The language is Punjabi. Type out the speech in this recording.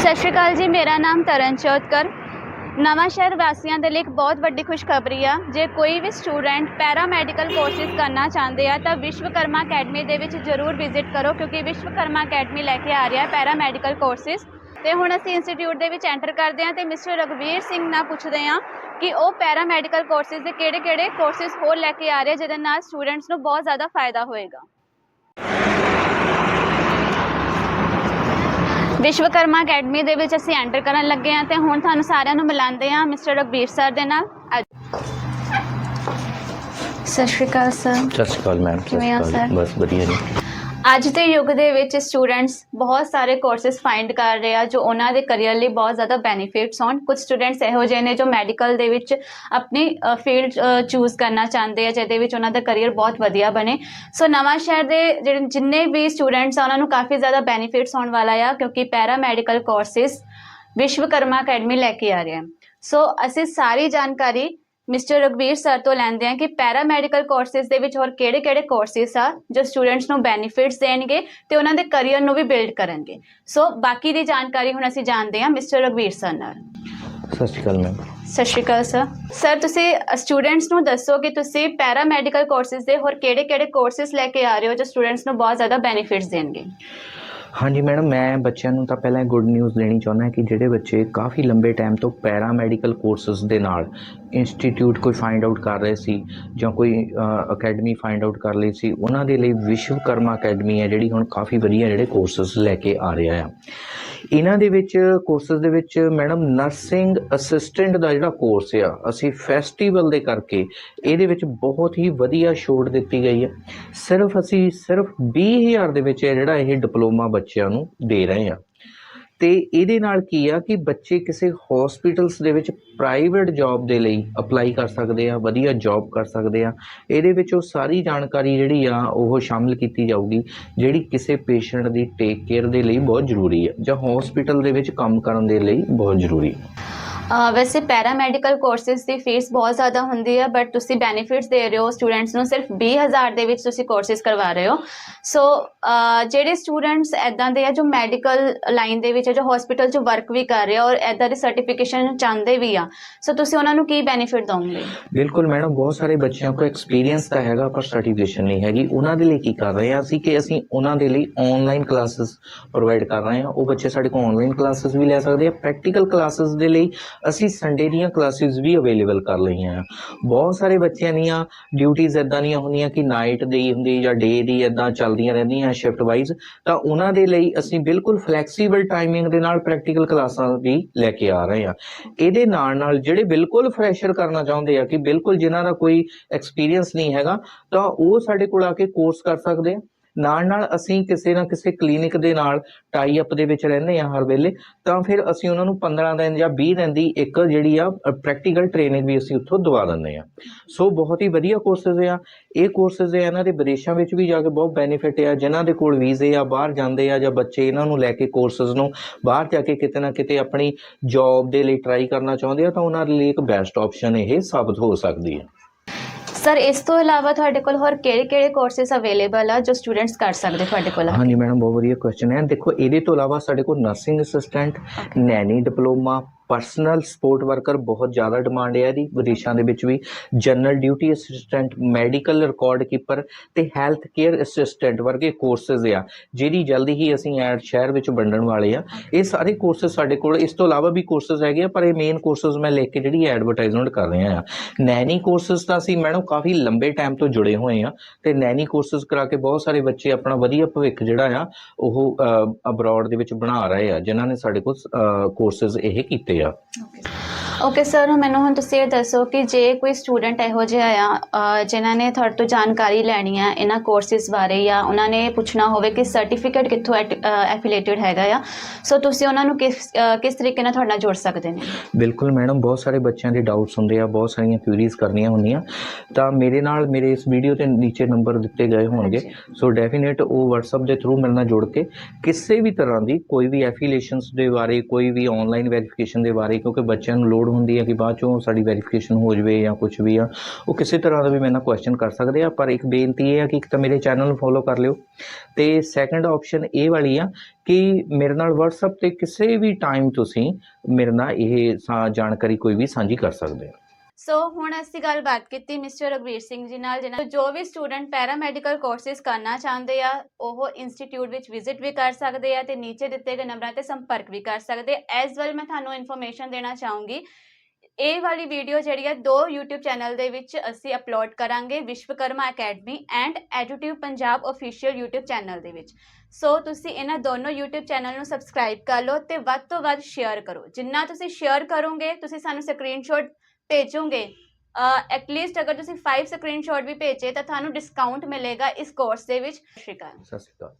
ਸਤਿ ਸ਼੍ਰੀ ਅਕਾਲ ਜੀ, ਮੇਰਾ ਨਾਮ ਤਰਨ ਕੌਰ ਨਵਾਂ ਸ਼ਹਿਰ ਵਾਸੀਆਂ ਦੇ ਲਈ ਇੱਕ ਬਹੁਤ ਵੱਡੀ ਖੁਸ਼ਖਬਰੀ ਆ। ਜੇ ਕੋਈ ਵੀ ਸਟੂਡੈਂਟ ਪੈਰਾ ਮੈਡੀਕਲ ਕੋਰਸਿਸ ਕਰਨਾ ਚਾਹੁੰਦੇ ਆ, ਤਾਂ ਵਿਸ਼ਵਕਰਮਾ ਅਕੈਡਮੀ ਦੇ ਵਿੱਚ ਜ਼ਰੂਰ ਵਿਜ਼ਿਟ ਕਰੋ, ਕਿਉਂਕਿ ਵਿਸ਼ਵਕਰਮਾ ਅਕੈਡਮੀ ਲੈ ਕੇ ਆ ਰਿਹਾ ਹੈ ਪੈਰਾਮੈਡੀਕਲ ਕੋਰਸਿਸ। ਤੇ ਹੁਣ ਅਸੀਂ ਇੰਸਟੀਚਿਊਟ ਦੇ ਵਿੱਚ ਐਂਟਰ ਕਰਦੇ ਹਾਂ ਤੇ ਮਿਸਟਰ ਰਗਵੀਰ ਸਿੰਘ ਨਾਲ ਪੁੱਛਦੇ ਹਾਂ ਕਿ ਉਹ ਪੈਰਾ ਮੈਡੀਕਲ ਕੋਰਸਿਸ ਦੇ ਕਿਹੜੇ-ਕਿਹੜੇ ਕੋਰਸਿਸ ਹੋਰ ਲੈ ਕੇ ਆ ਰਹੇ ਜਿਹਦੇ ਨਾਲ ਸਟੂਡੈਂਟਸ ਨੂੰ ਬਹੁਤ ਜ਼ਿਆਦਾ ਫਾਇਦਾ ਹੋਏਗਾ। ਵਿਸ਼ਵਕਰਮਾ ਅਕੈਡਮੀ ਦੇ ਵਿੱਚ ਅਸੀਂ ਐਂਟਰ ਕਰਨ ਲੱਗੇ ਹਾਂ ਤੇ ਹੁਣ ਤੁਹਾਨੂੰ ਸਾਰਿਆਂ ਨੂੰ ਮਿਲਾਉਂਦੇ ਹਾਂ ਮਿਸਟਰ ਰਗਵੀਰ ਸਰ ਦੇ ਨਾਲ। ਅੱਜ- ਸਤਿ ਸ਼੍ਰੀ ਅਕਾਲ ਸਰ। ਸਤਿ ਸ਼੍ਰੀ ਅਕਾਲ ਮੈਮ ਸਤਿ ਕਿਵੇਂ ਹੋ ਸ਼੍ਰੀ? ਬਸ ਵਧੀਆ ਜੀ। ਅੱਜ ਦੇ ਯੁੱਗ ਦੇ ਵਿੱਚ ਸਟੂਡੈਂਟਸ ਬਹੁਤ ਸਾਰੇ ਕੋਰਸਿਸ ਫਾਈਂਡ ਕਰ ਰਹੇ ਆ ਜੋ ਉਹਨਾਂ ਦੇ ਕੈਰੀਅਰ ਲਈ ਬਹੁਤ ਜ਼ਿਆਦਾ ਬੈਨੀਫਿਟਸ ਹੋਣ। ਕੁਝ ਸਟੂਡੈਂਟਸ ਇਹੋ ਜਿਹੇ ਨੇ ਜੋ ਮੈਡੀਕਲ ਦੇ ਵਿੱਚ ਆਪਣੀ ਫੀਲਡ ਚੂਜ਼ ਕਰਨਾ ਚਾਹੁੰਦੇ ਆ, ਜਿਹਦੇ ਵਿੱਚ ਉਹਨਾਂ ਦਾ ਕੈਰੀਅਰ ਬਹੁਤ ਵਧੀਆ ਬਣੇ। ਸੋ ਨਵਾਂ ਸ਼ਹਿਰ ਦੇ ਜਿਹੜੇ ਜਿੰਨੇ ਵੀ ਸਟੂਡੈਂਟਸ ਆ, ਉਹਨਾਂ ਨੂੰ ਕਾਫੀ ਜ਼ਿਆਦਾ ਬੈਨੀਫਿਟਸ ਹੋਣ ਵਾਲਾ ਆ, ਕਿਉਂਕਿ para medical courses Vishwakarma academy ਲੈ ਕੇ ਆ ਰਿਹਾ ਸੋ ਅਸੀਂ ਸਾਰੀ ਜਾਣਕਾਰੀ ਮਿਸਟਰ ਰਗਵੀਰ ਸਰ ਤੋਂ ਲੈਂਦੇ ਹਾਂ ਕਿ ਪੈਰਾ ਮੈਡੀਕਲ ਕੋਰਸਿਸ ਦੇ ਵਿੱਚ ਹੋਰ ਕਿਹੜੇ-ਕਿਹੜੇ ਕੋਰਸਿਸ ਆ ਜੋ ਸਟੂਡੈਂਟਸ ਨੂੰ ਬੈਨੀਫਿਟਸ ਦੇਣਗੇ ਤੇ ਉਹਨਾਂ ਦੇ ਕੈਰੀਅਰ ਨੂੰ ਵੀ ਬਿਲਡ ਕਰਨਗੇ। ਸੋ ਬਾਕੀ ਦੀ ਜਾਣਕਾਰੀ ਹੁਣ ਅਸੀਂ ਜਾਣਦੇ ਹਾਂ ਮਿਸਟਰ ਰਗਵੀਰ ਸਰ ਨਾਲ। ਸਤਿ ਸ਼੍ਰੀ ਅਕਾਲ ਮੈਮ ਸਤਿ ਸ਼੍ਰੀ ਅਕਾਲ ਸਰ ਸਰ ਤੁਸੀਂ ਸਟੂਡੈਂਟਸ ਨੂੰ ਦੱਸੋ ਕਿ ਤੁਸੀਂ ਪੈਰਾ ਮੈਡੀਕਲ ਕੋਰਸਿਸ ਦੇ ਹੋਰ ਕਿਹੜੇ-ਕਿਹੜੇ ਕੋਰਸਿਸ ਲੈ ਕੇ ਆ ਰਹੇ ਹੋ ਜੋ ਸਟੂਡੈਂਟਸ ਨੂੰ ਬਹੁਤ ਜ਼ਿਆਦਾ ਬੈਨੀਫਿਟਸ ਦੇਣਗੇ? ਹਾਂਜੀ ਮੈਡਮ ਮੈਂ ਬੱਚਿਆਂ ਨੂੰ ਤਾਂ ਪਹਿਲਾਂ ਗੁੱਡ ਨਿਊਜ਼ ਦੇਣੀ ਚਾਹੁੰਦਾ ਕਿ ਜਿਹੜੇ ਬੱਚੇ ਕਾਫੀ ਲੰਬੇ ਟਾਈਮ ਤੋਂ ਪੈਰਾਮੈਡੀਕਲ ਕੋਰਸਸ ਦੇ ਨਾਲ ਇੰਸਟੀਟਿਊਟ ਕੋਈ ਫਾਈਂਡ ਆਊਟ ਕਰ ਰਹੇ ਸੀ ਜਾਂ ਕੋਈ ਅਕੈਡਮੀ ਫਾਈਂਡ ਆਊਟ ਕਰ ਲਈ ਸੀ, ਉਹਨਾਂ ਦੇ ਲਈ ਵਿਸ਼ਵਕਰਮਾ ਅਕੈਡਮੀ ਹੈ ਜਿਹੜੀ ਹੁਣ ਕਾਫੀ ਵਧੀਆ ਜਿਹੜੇ ਕੋਰਸਸ ਲੈ ਕੇ ਆ ਰਿਹਾ ਆ। ਇਹਨਾਂ ਦੇ ਵਿੱਚ ਕੋਰਸਸ ਦੇ ਵਿੱਚ ਮੈਡਮ ਨਰਸਿੰਗ ਅਸਿਸਟੈਂਟ ਦਾ ਜਿਹੜਾ ਕੋਰਸ ਆ, ਅਸੀਂ ਫੈਸਟੀਵਲ ਦੇ ਕਰਕੇ ਇਹਦੇ ਵਿੱਚ ਬਹੁਤ ਹੀ ਵਧੀਆ ਛੋਟ ਦਿੱਤੀ ਗਈ ਹੈ ਸਿਰਫ ਅਸੀਂ, ਸਿਰਫ 20000 ਦੇ ਵਿੱਚ ਜਿਹੜਾ ਇਹ ਡਿਪਲੋਮਾ ਬੱਚਿਆਂ ਨੂੰ ਦੇ ਰਹੇ ਆ। ਅਤੇ ਇਹਦੇ ਨਾਲ ਕੀ ਆ ਕਿ ਬੱਚੇ ਕਿਸੇ ਹੋਸਪਿਟਲਸ ਦੇ ਵਿੱਚ ਪ੍ਰਾਈਵੇਟ ਜੋਬ ਦੇ ਲਈ ਅਪਲਾਈ ਕਰ ਸਕਦੇ ਆ, ਵਧੀਆ ਜੋਬ ਕਰ ਸਕਦੇ ਆ। ਇਹਦੇ ਵਿੱਚ ਉਹ ਸਾਰੀ ਜਾਣਕਾਰੀ ਜਿਹੜੀ ਆ, ਉਹ ਸ਼ਾਮਿਲ ਕੀਤੀ ਜਾਊਗੀ, ਜਿਹੜੀ ਕਿਸੇ ਪੇਸ਼ੈਂਟ ਦੀ ਟੇਕ ਕੇਅਰ ਦੇ ਲਈ ਬਹੁਤ ਜ਼ਰੂਰੀ ਆ, ਜਾਂ ਹੋਸਪਿਟਲ ਦੇ ਵਿੱਚ ਕੰਮ ਕਰਨ ਦੇ ਲਈ ਬਹੁਤ ਜ਼ਰੂਰੀ ਹੈ ਅਹ ਵੈਸੇ ਪੈਰਾਮੈਡੀਕਲ ਕੋਰਸਿਸ ਦੀ ਫੀਸ ਬਹੁਤ ਜ਼ਿਆਦਾ ਹੁੰਦੀ ਹੈ ਬਟ ਤੁਸੀਂ ਬੈਨੀਫਿਟਸ ਦੇ ਰਹੇ ਹੋ ਸਟੂਡੈਂਟਸ ਨੂੰ ਸਿਰਫ 20000 ਦੇ ਵਿੱਚ ਤੁਸੀਂ ਕੋਰਸਿਸ ਕਰਵਾ ਰਹੇ ਹੋ। ਸੋ ਜਿਹੜੇ ਸਟੂਡੈਂਟਸ ਐਦਾਂ ਦੇ ਆ ਜੋ ਮੈਡੀਕਲ ਲਾਈਨ ਦੇ ਵਿੱਚ ਜੋ ਹਸਪੀਟਲ 'ਚ ਵਰਕ ਵੀ ਕਰ ਰਹੇ ਆ ਔਰ ਐਦਾਂ ਦੀ ਸਰਟੀਫਿਕੇਸ਼ਨ ਚਾਹੁੰਦੇ ਵੀ ਆ ਸੋ ਤੁਸੀਂ ਉਹਨਾਂ ਨੂੰ ਕੀ ਬੈਨੀਫਿਟ ਦੋਗੇ ਬਿਲਕੁਲ ਮੈਡਮ, ਬਹੁਤ ਸਾਰੇ ਬੱਚਿਆਂ ਕੋਲ ਐਕਸਪੀਰੀਅੰਸ ਤਾਂ ਹੈਗਾ, ਪਰ ਸਰਟੀਫਿਕੇਸ਼ਨ ਨਹੀਂ ਹੈਗੀ। ਉਹਨਾਂ ਦੇ ਲਈ ਕੀ ਕਰ ਰਹੇ ਹਾਂ ਅਸੀਂ ਕਿ ਅਸੀਂ ਉਹਨਾਂ ਦੇ ਲਈ ਆਨਲਾਈਨ ਕਲਾਸਿਸ ਪ੍ਰੋਵਾਈਡ ਕਰ ਰਹੇ ਹਾਂ ਉਹ ਬੱਚੇ ਸਾਡੇ ਕੋਲ ਆਨਲਾਈਨ ਕਲਾਸਿਸ ਵੀ ਲੈ ਸਕਦੇ ਆ ਪ੍ਰੈਕਟੀਕਲ ਕਲਾਸਿਸ ਦੇ ਲਈ ਅਸੀਂ ਸੰਡੇ ਦੀਆਂ ਕਲਾਸਿਸ ਵੀ ਅਵੇਲੇਬਲ ਕਰ ਲਈਆਂ ਆ। ਬਹੁਤ ਸਾਰੇ ਬੱਚਿਆਂ ਦੀਆਂ ਡਿਊਟੀਆਂ ਇਦਾਂ ਦੀਆਂ ਹੁੰਦੀਆਂ ਕਿ ਨਾਈਟ ਦੀ ਹੁੰਦੀ ਜਾਂ ਡੇ ਦੀ ਇਦਾਂ ਚੱਲਦੀਆਂ ਰਹਿੰਦੀਆਂ ਸ਼ਿਫਟ ਵਾਈਜ਼ ਤਾਂ ਉਹਨਾਂ ਦੇ ਲਈ ਅਸੀਂ ਬਿਲਕੁਲ ਫਲੈਕਸੀਬਲ ਟਾਈਮਿੰਗ ਦੇ ਨਾਲ ਪ੍ਰੈਕਟੀਕਲ ਕਲਾਸਾਂ ਵੀ ਲੈ ਕੇ ਆ ਰਹੇ ਹਾਂ ਇਹਦੇ ਨਾਲ ਨਾਲ ਜਿਹੜੇ ਬਿਲਕੁਲ ਫਰੈਸ਼ਰ ਕਰਨਾ ਚਾਹੁੰਦੇ ਆ ਕਿ ਬਿਲਕੁਲ ਜਿਨ੍ਹਾਂ ਦਾ ਕੋਈ ਐਕਸਪੀਰੀਅੰਸ ਨਹੀਂ ਹੈਗਾ, ਤਾਂ ਉਹ ਸਾਡੇ ਕੋਲ ਆ ਕੇ ਕੋਰਸ ਕਰ ਸਕਦੇ ਆ। ਨਾਲ ਨਾਲ ਅਸੀਂ ਕਿਸੇ ਨਾ ਕਿਸੇ ਕਲੀਨਿਕ ਦੇ ਨਾਲ ਟਾਈ ਅਪ ਦੇ ਵਿੱਚ ਰਹਿੰਦੇ ਆ ਹਰ ਵੇਲੇ, ਤਾਂ ਫਿਰ ਅਸੀਂ ਉਹਨਾਂ ਨੂੰ 15 ਦਿਨ ਜਾਂ 20 ਦਿਨ ਦੀ ਇੱਕ ਜਿਹੜੀ ਆ ਪ੍ਰੈਕਟੀਕਲ ਟ੍ਰੇਨਿੰਗ ਵੀ ਅਸੀਂ ਉੱਥੋਂ ਦਵਾ ਦਿੰਦੇ ਆ ਸੋ ਬਹੁਤ ਹੀ ਵਧੀਆ ਕੋਰਸਸ ਆ। ਇਹ ਕੋਰਸਸ ਆ, ਇਹਨਾਂ ਦੇ ਵਿਦੇਸ਼ਾਂ ਵਿੱਚ ਵੀ ਜਾ ਕੇ ਬਹੁਤ ਬੈਨੀਫਿਟ ਆ, ਜਿਨ੍ਹਾਂ ਦੇ ਕੋਲ ਵੀਜ਼ੇ ਆ, ਬਾਹਰ ਜਾਂਦੇ ਆ ਜਾਂ ਬੱਚੇ ਇਹਨਾਂ ਨੂੰ ਲੈ ਕੇ ਕੋਰਸਸ ਨੂੰ ਬਾਹਰ ਜਾ ਕੇ ਕਿਤੇ ਨਾ ਕਿਤੇ ਆਪਣੀ ਜੌਬ ਦੇ ਲਈ ਟਰਾਈ ਕਰਨਾ ਚਾਹੁੰਦੇ ਆ, ਤਾਂ ਉਹਨਾਂ ਦੇ ਲਈ ਇੱਕ ਬੈਸਟ ਆਪਸ਼ਨ ਇਹ ਸਾਬਤ ਹੋ ਸਕਦੀ ਹੈ। ਸਰ ਇਸ ਤੋਂ ਇਲਾਵਾ ਤੁਹਾਡੇ ਕੋਲ ਹੋਰ ਕਿਹੜੇ-ਕਿਹੜੇ ਕੋਰਸਿਸ ਅਵੇਲੇਬਲ ਆ ਜੋ ਸਟੂਡੈਂਟਸ ਕਰ ਸਕਦੇ ਤੁਹਾਡੇ ਕੋਲ? ਹਾਂਜੀ ਮੈਡਮ ਬਹੁਤ ਵਧੀਆ ਕੁਐਸਚਨ ਹੈ ਦੇਖੋ ਇਹਦੇ ਤੋਂ ਇਲਾਵਾ ਸਾਡੇ ਕੋਲ nursing assistant nanny diploma personal support worker ਬਹੁਤ ਜ਼ਿਆਦਾ ਡਿਮਾਂਡ ਹੈ ਇਹਦੀ, ਵਿਦੇਸ਼ਾਂ ਦੇ ਵਿੱਚ ਵੀ। General duty assistant medical record keeper ਤੇ ਹੈਲਥ ਕੇਅਰ ਅਸਿਸਟੈਂਟ ਵਰਗੇ ਕੋਰਸਸ ਆ, ਜਿਹਦੀ ਜਲਦੀ ਹੀ ਅਸੀਂ ਐਡ ਸ਼ਹਿਰ ਵਿੱਚ ਵੰਡਣ ਵਾਲੇ ਆ। ਇਹ ਸਾਰੇ ਕੋਰਸਸ ਸਾਡੇ ਕੋਲ, ਇਸ ਤੋਂ ਇਲਾਵਾ ਵੀ ਕੋਰਸਸ ਹੈਗੇ ਆ, ਪਰ ਇਹ ਮੇਨ ਕੋਰਸਸ ਮੈਂ ਲਿਖ ਕੇ ਜਿਹੜੀ ਐਡਵਰਟਾਈਜ਼ਮੈਂਟ ਕਰ ਰਿਹਾ ਆ। ਨੈਨੀ ਕੋਰਸਸ ਤਾਂ ਅਸੀਂ ਮੈਡਮ ਕਾਫੀ ਲੰਬੇ ਟਾਈਮ ਤੋਂ ਜੁੜੇ ਹੋਏ ਆ ਤੇ ਨੈਨੀ ਕੋਰਸਸ ਕਰਾ ਕੇ ਬਹੁਤ ਸਾਰੇ ਬੱਚੇ ਆਪਣਾ ਵਧੀਆ ਭਵਿੱਖ ਜਿਹੜਾ ਆ, ਉਹ ਅਬਰੋਡ ਦੇ ਵਿੱਚ ਬਣਾ ਰਹੇ ਆ, ਜਿਨ੍ਹਾਂ ਨੇ ਸਾਡੇ ਕੋਲ ਕੋਰਸਸ ਇਹ ਕੀਤੇ ਆ ਓਕੇ ਸਰ ਮੈਨੂੰ ਹੁਣ ਤੁਸੀਂ ਇਹ ਦੱਸੋ ਕਿ ਜੇ ਕੋਈ ਸਟੂਡੈਂਟ ਇਹੋ ਜਿਹਾ ਆ ਅ, ਜਿਨ੍ਹਾਂ ਨੇ ਤੁਹਾਡੇ ਤੋਂ ਜਾਣਕਾਰੀ ਲੈਣੀ ਹੈ ਇਹਨਾਂ ਕੋਰਸਿਸ ਬਾਰੇ ਜਾਂ ਉਹਨਾਂ ਨੇ ਪੁੱਛਣਾ ਹੋਵੇ ਕਿ ਸਰਟੀਫਿਕੇਟ ਕਿੱਥੋਂ ਐਫੀਲੀਏਟਡ ਹੈਗਾ ਆ ਸੋ ਤੁਸੀਂ ਉਹਨਾਂ ਨੂੰ ਕਿਸ ਅ, ਕਿਸ ਤਰੀਕੇ ਨਾਲ ਤੁਹਾਡੇ ਨਾਲ ਜੋੜ ਸਕਦੇ ਨੇ ਬਿਲਕੁਲ ਮੈਡਮ ਬਹੁਤ ਸਾਰੇ ਬੱਚਿਆਂ ਦੇ ਡਾਊਟਸ ਹੁੰਦੇ ਆ ਬਹੁਤ ਸਾਰੀਆਂ ਕੁਇਰੀਜ਼ ਕਰਨੀਆਂ ਹੁੰਦੀਆਂ ਤਾਂ ਮੇਰੇ ਨਾਲ ਮੇਰੇ ਇਸ ਵੀਡੀਓ ਤੇ ਨੀਚੇ ਨੰਬਰ ਦਿੱਤੇ ਗਏ ਹੋਣਗੇ। ਸੋ ਡੈਫੀਨੇਟ ਉਹ WhatsApp ਦੇ ਥਰੂ ਮੇਰੇ ਨਾਲ ਜੁੜ ਕੇ ਕਿਸੇ ਵੀ ਤਰ੍ਹਾਂ ਦੀ ਕੋਈ ਵੀ ਐਫੀਲੀਏਸ਼ਨਸ ਦੇ ਬਾਰੇ ਕੋਈ ਵੀ ਆਨਲਾਈਨ ਵੈਰੀਫਿਕੇਸ਼ਨ ਦੇ ਬਾਰੇ ਕਿਉਂਕਿ ਬੱਚਿਆਂ ਨੂੰ ਲੋੜ ਹੁੰਦੀ ਹੈ ਕਿ ਬਾਅਦ ਚੋਂ ਸਾਡੀ ਵੈਰੀਫਿਕੇਸ਼ਨ ਹੋ ਜਾਵੇ ਜਾਂ ਕੁਝ ਵੀ ਆ। ਉਹ ਕਿਸੇ ਤਰ੍ਹਾਂ ਦਾ ਵੀ ਮੇਰੇ ਨਾਲ ਕੁਐਸਚਨ ਕਰ ਸਕਦੇ ਆ, ਪਰ ਇੱਕ ਬੇਨਤੀ ਇਹ ਆ ਕਿ ਇੱਕ ਤਾਂ ਮੇਰੇ ਚੈਨਲ ਨੂੰ ਫੋਲੋ ਕਰ ਲਿਓ। ਤੇ ਸੈਕੰਡ ਆਪਸ਼ਨ ਇਹ ਵਾਲੀ ਆ ਕਿ ਮੇਰੇ ਨਾਲ WhatsApp ਤੇ ਕਿਸੇ ਵੀ ਟਾਈਮ ਤੁਸੀਂ ਮੇਰੇ ਨਾਲ ਇਹ ਸਾ- ਜਾਣਕਾਰੀ ਕੋਈ ਵੀ ਸਾਂਝੀ ਕਰ ਸਕਦੇ ਹੋ। ਸੋ ਹੁਣ ਅਸੀਂ ਗੱਲਬਾਤ ਕੀਤੀ ਮਿਸਟਰ ਰਘਵੀਰ ਸਿੰਘ ਜੀ ਨਾਲ ਜਿਹਨਾਂ ਜੋ ਵੀ ਸਟੂਡੈਂਟ ਪੈਰਾਮੈਡੀਕਲ ਕੋਰਸਿਸ ਕਰਨਾ ਚਾਹੁੰਦੇ ਆ, ਉਹ ਇੰਸਟੀਚਿਊਟ ਵਿੱਚ ਵਿਜ਼ਿਟ ਵੀ ਕਰ ਸਕਦੇ ਆ ਤੇ ਨੀਚੇ ਦਿੱਤੇ ਗਏ ਨੰਬਰਾਂ ਤੇ ਸੰਪਰਕ ਵੀ ਕਰ ਸਕਦੇ ਐਸ ਵੈਲ ਮੈਂ ਤੁਹਾਨੂੰ ਇਨਫੋਰਮੇਸ਼ਨ ਦੇਣਾ ਚਾਹੂੰਗੀ। ਇਹ ਵਾਲੀ ਵੀਡੀਓ ਜਿਹੜੀ ਹੈ ਦੋ YouTube ਚੈਨਲ ਦੇ ਵਿੱਚ ਅਸੀਂ ਅਪਲੋਡ ਕਰਾਂਗੇ, ਵਿਸ਼ਵਕਰਮਾ ਅਕੈਡਮੀ ਐਂਡ ਐਜੂਟਿਵ ਪੰਜਾਬ ਅਫੀਸ਼ੀਅਲ YouTube ਚੈਨਲ ਦੇ ਵਿੱਚ। ਸੋ ਤੁਸੀਂ ਇਹਨਾਂ ਦੋਨੋਂ YouTube ਚੈਨਲ ਨੂੰ ਸਬਸਕ੍ਰਾਈਬ ਕਰ ਲਓ ਤੇ ਵੱਧ ਤੋਂ ਵੱਧ ਸ਼ੇਅਰ ਕਰੋ। ਜਿੰਨਾ ਤੁਸੀਂ ਸ਼ੇਅਰ ਕਰੋਗੇ, ਤੁਸੀਂ ਸਾਨੂੰ ਸਕਰੀਨਸ਼ਾਟ ਭੇਜੋਗੇ? ਐਟਲੀਸਟ ਅਗਰ ਤੁਸੀਂ 5 ਸਕਰੀਨਸ਼ਾਟ ਵੀ ਭੇਜੇ ਤਾਂ ਤੁਹਾਨੂੰ ਡਿਸਕਾਊਂਟ ਮਿਲੇਗਾ ਇਸ ਕੋਰਸ ਦੇ ਵਿੱਚ। ਸਤਿ ਸ਼੍ਰੀ ਅਕਾਲ। ਸਤਿ ਸ਼੍ਰੀ ਅਕਾਲ।